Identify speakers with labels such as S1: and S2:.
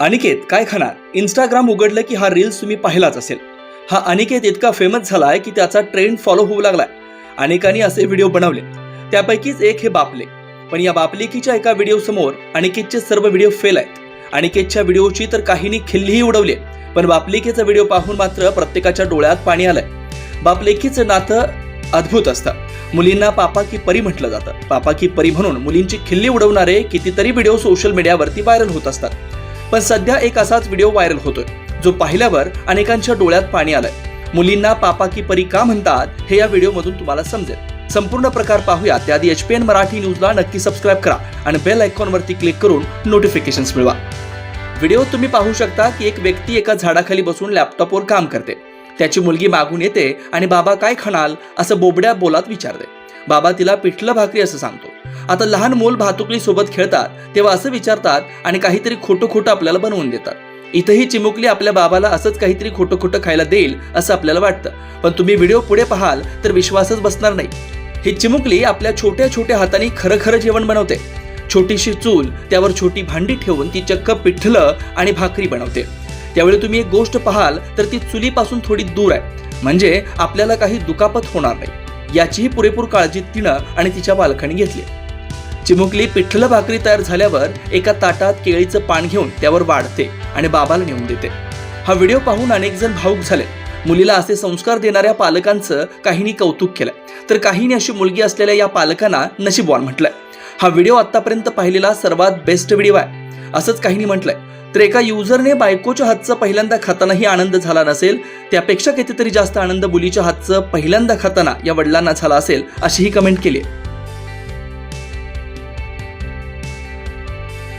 S1: अनिकेत काय खाणार? इंस्टाग्राम उघडलं की हा रील्स तुम्ही पाहिलाच असेल. हा अनिकेत इतका फेमस झाला आहे की त्याचा ट्रेंड फॉलो होऊ लागलाय. अनेकांनी असे व्हिडिओ बनवले. त्यापैकीच एक हे बापले. पण या बापलेकीच्या एका व्हिडिओ समोर अनिकेतचे सर्व व्हिडिओ फेल आहेत. अनिकेतच्या व्हिडिओची तर काहींनी खिल्लीही उडवली पण बापलेकीचा व्हिडिओ पाहून मात्र प्रत्येकाच्या डोळ्यात पाणी आलंय. बापलेकीचं नातं अद्भुत असतं. मुलींना पापा की परी म्हटलं जातं. पापा की परी म्हणून मुलींची खिल्ली उडवणारे कितीतरी व्हिडिओ सोशल मीडियावरती व्हायरल होत असतात. पण सध्या एक असाच व्हिडिओ व्हायरल होतोय जो पाहिल्यावर अनेकांच्या डोळ्यात पाणी आलंय. मुलींना पापा की परी का म्हणतात हे या व्हिडिओमधून तुम्हाला समजेल. संपूर्ण प्रकार पाहूया त्याआधी एच पी एन मराठी न्यूजला नक्की सबस्क्राईब करा आणि बेल आयकॉनवरती क्लिक करून नोटिफिकेशन्स मिळवा. व्हिडिओ तुम्ही पाहू शकता की एक व्यक्ती एका झाडाखाली बसून लॅपटॉपवर काम करते. त्याची मुलगी मागून येते आणि बाबा काय खाणाल असं बोबड्या बोलात विचारते. बाबा तिला पिठलं भाकरी असं सांगतो. आता लहान मूल भातुकली सोबत खेळतात तेव्हा असं विचारतात आणि काहीतरी खोटं खोटं आपल्याला बनवून देतात. इथंही चिमुकली आपल्या बाबाला असंच काहीतरी खोटं खोटं खायला देईल असं आपल्याला वाटतं. पण तुम्ही व्हिडिओ पुढे पाहाल तर विश्वासच बसणार नाही. ही चिमुकली आपल्या छोट्या छोट्या हाताने खरं खरं जेवण बनवते. छोटीशी चूल त्यावर छोटी भांडी ठेवून ती चक्क पिठलं आणि भाकरी बनवते. त्यावेळी तुम्ही एक गोष्ट पाहाल तर ती चुलीपासून थोडी दूर आहे. म्हणजे आपल्याला काही दुखापत होणार नाही. याचीही पुरेपूर काळजी तिनं आणि तिच्या बालकांनी घेतली चिमुकली पिठलं भाकरी तयार झाल्यावर एका ताटात केळीचं पान घेऊन त्यावर वाढते आणि बाबाला नेऊन देते. हा व्हिडिओ पाहून अनेक जण भाऊक झाले. मुलीला असे संस्कार देणाऱ्या पालकांचं काहींनी कौतुक केलं. तर काहींनी अशी मुलगी असलेल्या या पालकांना नशीबवान म्हटलंय. हा व्हिडिओ आतापर्यंत पाहिलेला सर्वात बेस्ट व्हिडिओ आहे असंच काहींनी म्हटलंय. तर एका युजरने बायकोच्या हातचं पहिल्यांदा खातानाही आनंद झाला नसेल त्यापेक्षा कितीतरी जास्त आनंद मुलीच्या हातचं पहिल्यांदा खाताना या वडिलांना झाला असेल अशी ही कमेंट केली आहे